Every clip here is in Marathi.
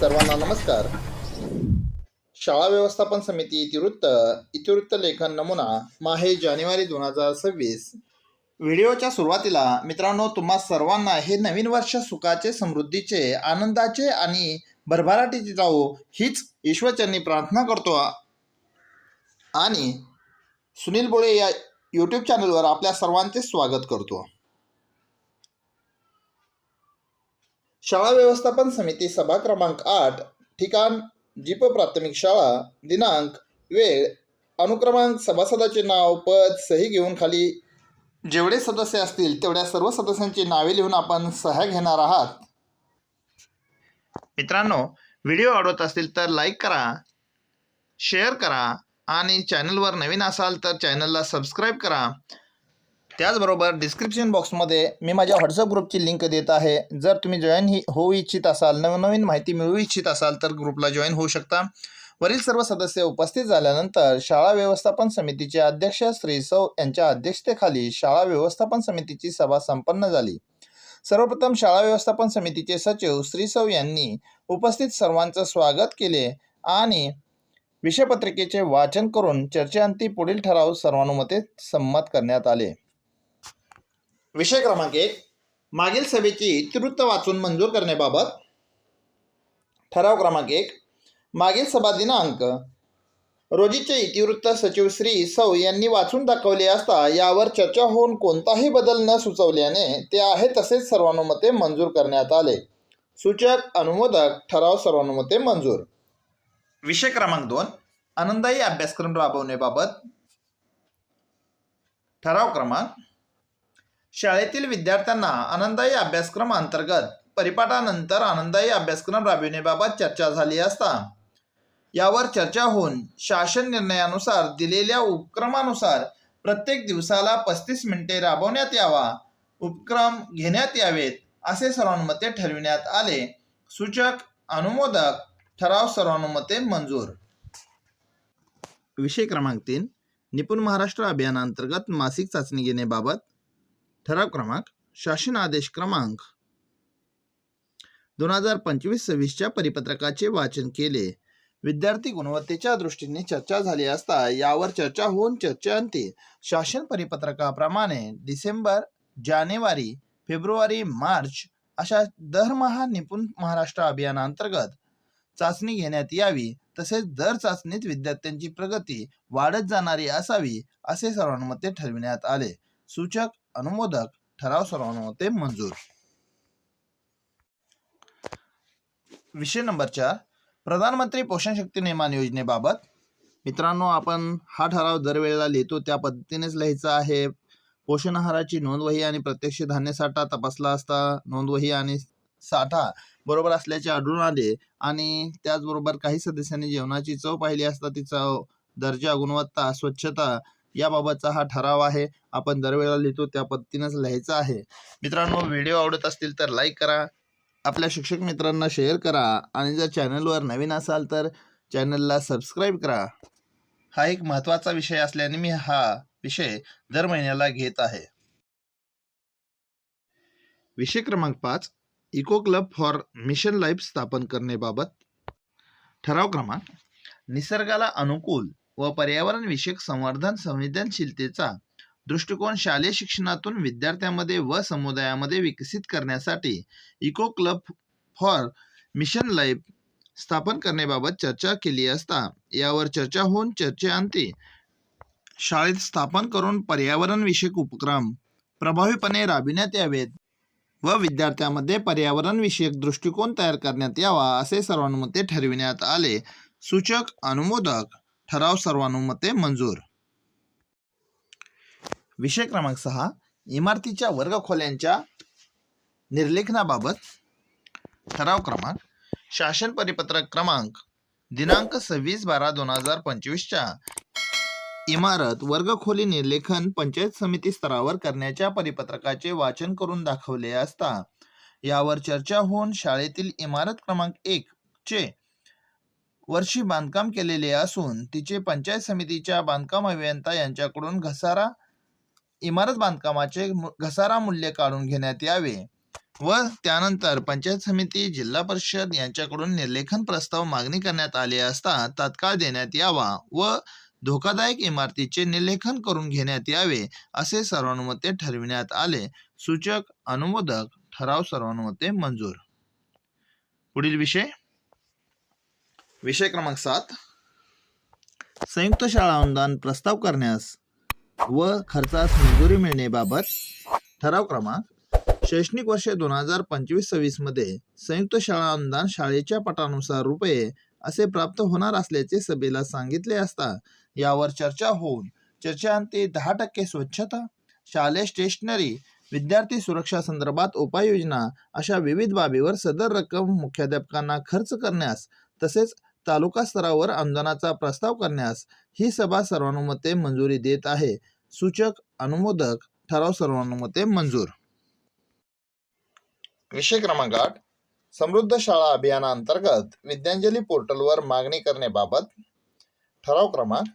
सर्वांना नमस्कार. शाळा व्यवस्थापन समिती इतिवृत्त इतिवृत्त लेखन नमुना माहे जानेवारी दोन हजार सव्वीस. व्हिडिओच्या सुरुवातीला मित्रांनो तुम्हा सर्वांना हे नवीन वर्ष सुखाचे समृद्धीचे आनंदाचे आणि भरभराटीचे जाऊ हीच ईश्वरचरणी प्रार्थना करतो. आणि सुनील बोळे या यूट्यूब चॅनलवर आपल्या सर्वांचे स्वागत करतो. शाळा व्यवस्थापन समिती सभा क्रमांक आठ ठिकाण जीप प्राथमिक शाळा दिनांक वेळ अनुक्रमांक सभासदाचे नाव पद सही घेऊन खाली. जेवढे सदस्य असतील तेवढ्या सर्व सदस्यांची नावे लिहून आपण सह्या घेणार आहात. मित्रांनो व्हिडिओ आवडत असतील तर लाईक करा शेअर करा आणि चॅनलवर नवीन असाल तर चॅनलला सबस्क्राईब करा. त्याचबरोबर डिस्क्रिप्शन बॉक्समध्ये मी माझ्या व्हॉट्सअप ग्रुपची लिंक देत आहे. जर तुम्ही जॉईन ही होऊ इच्छित असाल नवनवीन माहिती मिळवू इच्छित असाल तर ग्रुपला जॉईन होऊ शकता. वरील सर्व सदस्य उपस्थित झाल्यानंतर शाळा व्यवस्थापन समितीचे अध्यक्ष श्री सौ यांच्या अध्यक्षतेखाली शाळा व्यवस्थापन समितीची सभा संपन्न झाली. सर्वप्रथम शाळा व्यवस्थापन समितीचे सचिव श्री सौ यांनी उपस्थित सर्वांचं स्वागत केले आणि विषयपत्रिकेचे वाचन करून चर्चेअंती पुढील ठराव सर्वानुमते संमत करण्यात आले. विषय क्रमांक एक. मागील सभेची इतिवृत्त वाचून मंजूर करण्याबाबत. ठराव क्रमांक एक. मागील सभा दिनांक. रोजीचे इतिवृत्त सचिव श्री सौ यांनी वाचून दाखवले असता यावर चर्चा होऊन कोणताही बदल न सुचवल्याने ते आहे तसेच सर्वानुमते मंजूर करण्यात आले. सूचक अनुमोदक ठराव सर्वानुमते मंजूर. विषय क्रमांक दोन. आनंदायी अभ्यासक्रम राबवण्याबाबत. ठराव क्रमांक शाळेतील विद्यार्थ्यांना आनंदायी अभ्यासक्रम अंतर्गत परिपाठानंतर आनंदायी अभ्यासक्रम राबविण्याबाबत चर्चा झाली असता. यावर चर्चा होऊन शासन निर्णयानुसार दिलेल्या उपक्रमानुसार प्रत्येक दिवसाला पस्तीस मिनिटे राबवण्यात यावा उपक्रम घेण्यात यावेत असे सर्वानुमते ठरविण्यात आले. सूचक अनुमोदक ठराव सर्वानुमते मंजूर. विषय क्रमांक तीन निपुण महाराष्ट्र अभियानांतर्गत मासिक चाचणी घेण्याबाबत ठराव क्रमांक शासन आदेश क्रमांक. दोन हजार पंचवीस सव्वीसच्या परिपत्रकाचे वाचन केले. विद्यार्थी गुणवत्तेच्या दृष्टीने चर्चा झाली असता यावर चर्चा होऊन चर्चेअंती शासन परिपत्रकाप्रमाणे डिसेंबर जानेवारी फेब्रुवारी मार्च अशा दरमहा निपुण महाराष्ट्र अभियानांतर्गत चाचणी घेण्यात यावी तसेच दर चाचणीत विद्यार्थ्यांची प्रगती वाढत जाणारी असावी असे सर्वानुमते ठरविण्यात आले. सूचक अनुमोदक ठराव सर्वानुमते मंजूर. विषय नंबर चार. प्रधानमंत्री पोषण शक्ती निर्माण योजनेबाबत. मित्रांनो आपण हा ठराव दरवेळेला लिहितो त्या पद्धतीनेच लिहायचा आहे. पोषण आहाराची नोंदवही आणि प्रत्यक्ष धान्य साठा तपासला असता नोंदवही आणि साठा बरोबर असल्याचे आढळून आले आणि त्याचबरोबर काही सदस्यांनी जेवणाची चव पाहिली असता ती चव दर्जा गुणवत्ता स्वच्छता याबाबतचा हा ठराव आहे. आपण दरवेळेला लिहितो त्या पद्धतीनेच लिहायचा आहे. मित्रांनो व्हिडिओ आवडत असतील तर लाईक करा. आपल्या शिक्षक मित्रांना शेअर करा. आणि जर चॅनलवर नवीन असाल तर चॅनलला सबस्क्राईब करा. हा एक महत्त्वाचा विषय असल्याने मी हा विषय दर महिन्याला घेत आहे. विषय क्रमांक पाच eco club for mission life स्थापन करण्याबाबत. ठराव क्रमांक निसर्गाला अनुकूल व पर्यावरण विषयक संवर्धन संवेदनशीलतेचा दृष्टिकोन शालेय शिक्षणातून विद्यार्थ्यांमध्ये व समुदायामध्ये विकसित करण्यासाठी eco club for mission life स्थापन करण्याबाबत चर्चा केली असता यावर चर्चा होऊन चर्चेअंती शाळेत स्थापन करून पर्यावरण विषयक उपक्रम प्रभावीपणे राबविण्यात यावेत व विद्यार्थ्यांमध्ये पर्यावरण विषयक दृष्टिकोन तयार करण्यात यावा असे सर्वानुमते ठरविण्यात आले. सूचक अनुमोदक ठराव सर्वानुमते मंजूर. विषय क्रमांक सहा इमारतीच्या वर्गखोल्यांच्या निर्लेखनाबाबत ठराव क्रमांक शासन परिपत्रक क्रमांक दिनांक सव्वीस बारा दोन हजार पंचवीसच्या इमारत वर्गखोली निर्लेखन पंचायत समिती स्तरावर करण्याच्या परिपत्रकाचे वाचन करून दाखवले असता यावर चर्चा होऊन शाळेतील इमारत क्रमांक एक चे वर्षी बांधकाम केलेले असून तिचे पंचायत समितीच्या बांधकाम अभियंता यांच्याकडून घसारा इमारत बांधकामाचे घसारा मूल्य काढून घेण्यात यावे व त्यानंतर पंचायत समिती जिल्हा परिषद यांच्याकडून निर्लेखन प्रस्ताव मागणी करण्यात आले असता तात्काळ देण्यात यावा व धोकादायक इमारतीचे निर्लेखन करून घेण्यात यावे असे सर्वानुमते ठरविण्यात आले. सूचक अनुमोदक ठराव सर्वानुमते मंजूर. पुढील विषय. विषय क्रमांक सात. संयुक्त शाळा अनुदान प्रस्ताव करण्यास व खर्चास मंजुरी मिळण्याबाबत ठराव क्रमांक. शैक्षणिक वर्ष दोन हजार पंचवीस सव्वीसमध्ये संयुक्त शाळा अनुदान शाळेच्या पटानुसार रुपये असे प्राप्त होणार असल्याचे सभेला सांगितले असता यावर चर्चा होऊन चर्चेअंती दहा टक्के स्वच्छता शालेय स्टेशनरी विद्यार्थी सुरक्षा संदर्भात उपाययोजना अशा विविध बाबीवर सदर रक्कम मुख्याध्यापकांना खर्च करण्यास तसेच तालुका स्तरावर अनुदानाचा प्रस्ताव करण्यास ही सभा सर्वानुमते मंजुरी देत आहे. सूचक अनुमोदक ठराव सर्वानुमते मंजूर. विषय क्रमांक आठ. समृद्ध शाळा अभियानांतर्गत विद्यांजली पोर्टलवर मागणी करण्याबाबत ठराव क्रमांक.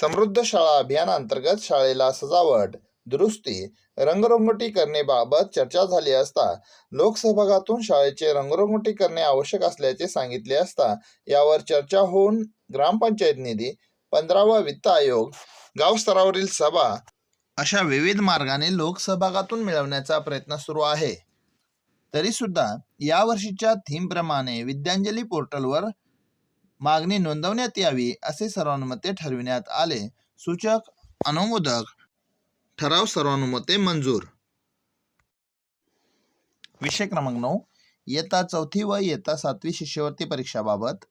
समृद्ध शाळा अभियानांतर्गत शाळेला सजावट दुरुस्ती रंगरंगोटी करण्याबाबत चर्चा झाली असता लोकसहभागातून शाळेचे रंगरंगोटी करणे आवश्यक असल्याचे सांगितले असता यावर चर्चा होऊन ग्रामपंचायत निधी पंधरावा वित्त आयोग गावस्तरावरील सभा अशा विविध मार्गाने लोकसहभागातून मिळवण्याचा प्रयत्न सुरू आहे. तरीसुद्धा यावर्षीच्या थीमप्रमाणे विद्यांजली पोर्टलवर मागणी नोंदवण्यात यावी असे सर्वानुमते ठरविण्यात आले. सूचक अनुमोदक ठराव सर्वानुमते मंजूर. विषय क्रमांक नऊ. इयत्ता चौथी व इयत्ता सातवी शिष्यवृत्ती परीक्षाबाबत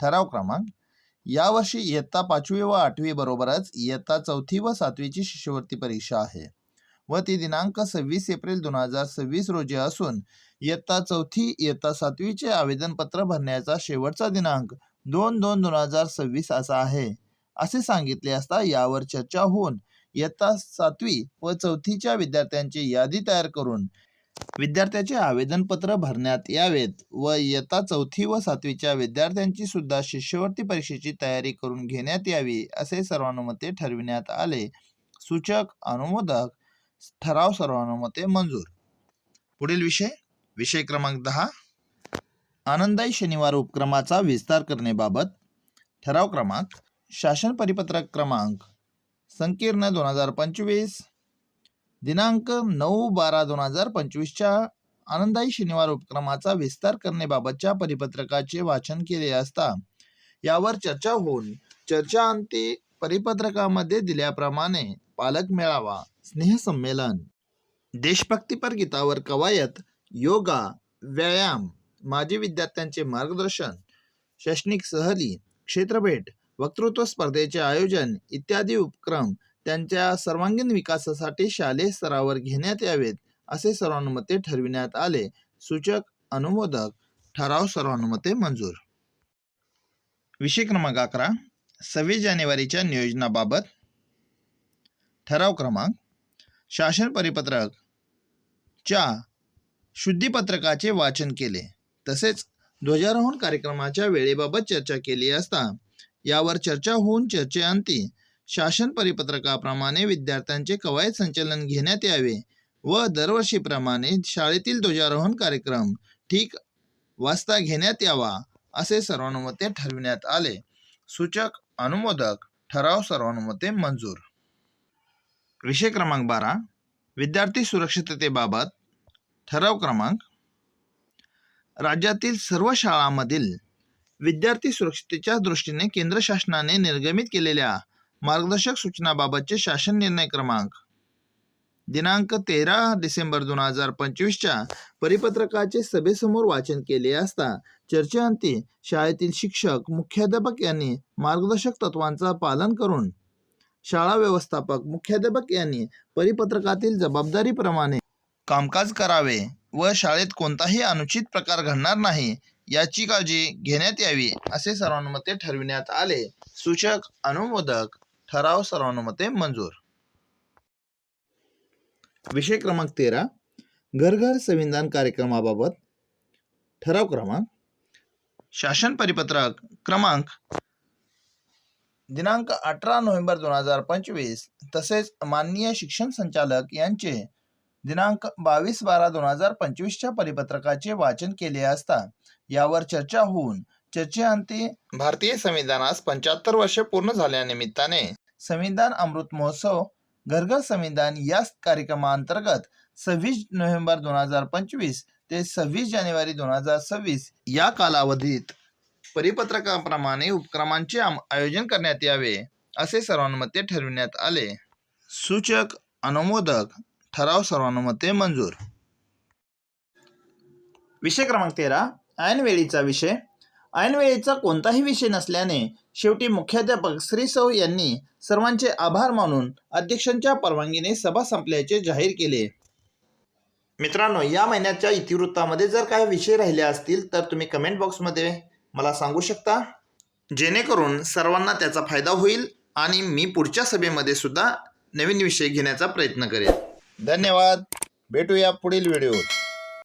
ठराव क्रमांक. यावर्षी इयत्ता पाचवी व आठवी बरोबरच इयत्ता चौथी व सातवीची शिष्यवृत्ती परीक्षा आहे. व ती दिनांक सव्वीस एप्रिल दोन हजार सव्वीस रोजी असून इयत्ता चौथी इयत्ता सातवीचे आवेदनपत्र भरण्याचा शेवटचा दिनांक दोन दोन दोन हजार सव्वीस असा आहे. असे सांगितले असता यावर चर्चा होऊन इयत्ता सातवी व चौथीच्या विद्यार्थ्यांची यादी तयार करून विद्यार्थ्याचे आवेदनपत्र भरण्यात यावेत व इयत्ता चौथी व सातवीच्या विद्यार्थ्यांची सुद्धा शिष्यवृत्ती परीक्षेची तयारी करून घेण्यात यावी असे सर्वानुमते ठरविण्यात आले. सूचक अनुमोदक ठराव सर्वानुमते मंजूर. पुढील विषय विषय क्रमांक दहा. आनंदाई शनिवार उपक्रमाचा विस्तार करण्याबाबत ठराव क्रमांक शासन परिपत्रक क्रमांक संकीर्ण दोन हजार पंचवीस. दिनांक नऊ बारा दोन हजार पंचवीसच्या आनंदाई शनिवार उपक्रमाचा विस्तार करण्याबाबतच्या परिपत्रकाचे वाचन केले असता यावर चर्चा होऊन चर्चा अंती परिपत्रकामध्ये दिल्याप्रमाणे पालक मेळावा स्नेहसंमेलन देशभक्तीपर गीतावर कवायत योगा व्यायाम माजी विद्यार्थ्यांचे मार्गदर्शन शैक्षणिक सहली क्षेत्रभेट वक्तृत्व स्पर्धेचे आयोजन इत्यादी उपक्रम त्यांच्या सर्वांगीण विकासासाठी शालेय स्तरावर घेण्यात यावेत असे सर्वानुमते ठरविण्यात आले. सूचक अनुमोदक ठराव सर्वानुमते मंजूर. विषय क्रमांक अकरा सव्वीस जानेवारीच्या नियोजनाबाबत. ठराव क्रमांक शासन परिपत्रक च्या शुद्धीपत्रकाचे वाचन केले. तसेच ध्वजारोहण कार्यक्रमाच्या वेळेबाबत चर्चा केली असता यावर चर्चा होऊन चर्चेअंती शासन परिपत्रकाप्रमाणे विद्यार्थ्यांचे कवायत संचलन घेण्यात यावे व दरवर्षीप्रमाणे शाळेतील ध्वजारोहण कार्यक्रम ठीक वाजता घेण्यात यावा असे सर्वानुमते ठरविण्यात आले. सूचक अनुमोदक ठराव सर्वानुमते मंजूर. विषय क्रमांक बारा. विद्यार्थी सुरक्षिततेबाबत ठराव क्रमांक. राज्यातील सर्व शाळांमधील विद्यार्थी सुरक्षिततेच्या दृष्टीने केंद्र शासनाने निर्गमित केलेल्या मार्गदर्शक सूचनाबाबतचे शासन निर्णय क्रमांक. दिनांक तेरा डिसेंबर दोन हजार पंचवीसच्या परिपत्रकाचे सभेसमोर वाचन केले असता चर्चेअंती शाळेतील शिक्षक मुख्याध्यापक यांनी मार्गदर्शक तत्वांचा पालन करून शाळा व्यवस्थापक मुख्याध्यापक यांनी परिपत्रकातील जबाबदारीप्रमाणे कामकाज करावे व शाळेत कोणताही अनुचित प्रकार घडणार नाही याची काळजी घेण्यात यावी असे सर्वानुमते ठरविण्यात आले. सूचक अनुमोदक ठराव सर्वानुमते मंजूर. विषय क्रमांक तेरा. घर घर संविधान कार्यक्रमाबाबत. ठराव क्रमांक. शासन परिपत्रक क्रमांक. दिनांक अठरा नोव्हेंबर दोन हजार पंचवीस. तसेच माननीय शिक्षण संचालक यांचे दिनांक बावीस बारा दोन हजार पंचवीसच्या परिपत्रकाचे वाचन केले असता यावर चर्चा होऊन चर्चेअंती भारतीय संविधानास पंच्याहत्तर वर्षे पूर्ण झाल्यानिमित्ताने संविधान अमृत महोत्सव घरघर संविधान या कार्यक्रमाअंतर्गत सव्वीस नोव्हेंबर दोन हजार पंचवीस ते सव्वीस जानेवारी दोन हजार सव्वीस या कालावधीत परिपत्रकाप्रमाणे उपक्रमांचे आयोजन करण्यात यावे असे सर्वानुमते ठरविण्यात आले. सूचक अनुमोदक ठराव सर्वानुमते मंजूर. विषय क्रमांक तेरा ऐनवेळीचा विषय. ऐनवेळीचा कोणताही विषय नसल्याने शेवटी मुख्याध्यापक श्री सौ यांनी सर्वांचे आभार मानून अध्यक्षांच्या परवानगीने सभा संपल्याचे जाहीर केले. मित्रांनो या महिन्याच्या इतिवृत्तामध्ये जर काही विषय राहिले असतील तर तुम्ही कमेंट बॉक्समध्ये मला सांगू शकता. जेणेकरून सर्वांना त्याचा फायदा होईल आणि मी पुढच्या सभेमध्ये सुद्धा नवीन विषय घेण्याचा प्रयत्न करेन. धन्यवाद. भेटूया पुढील व्हिडिओत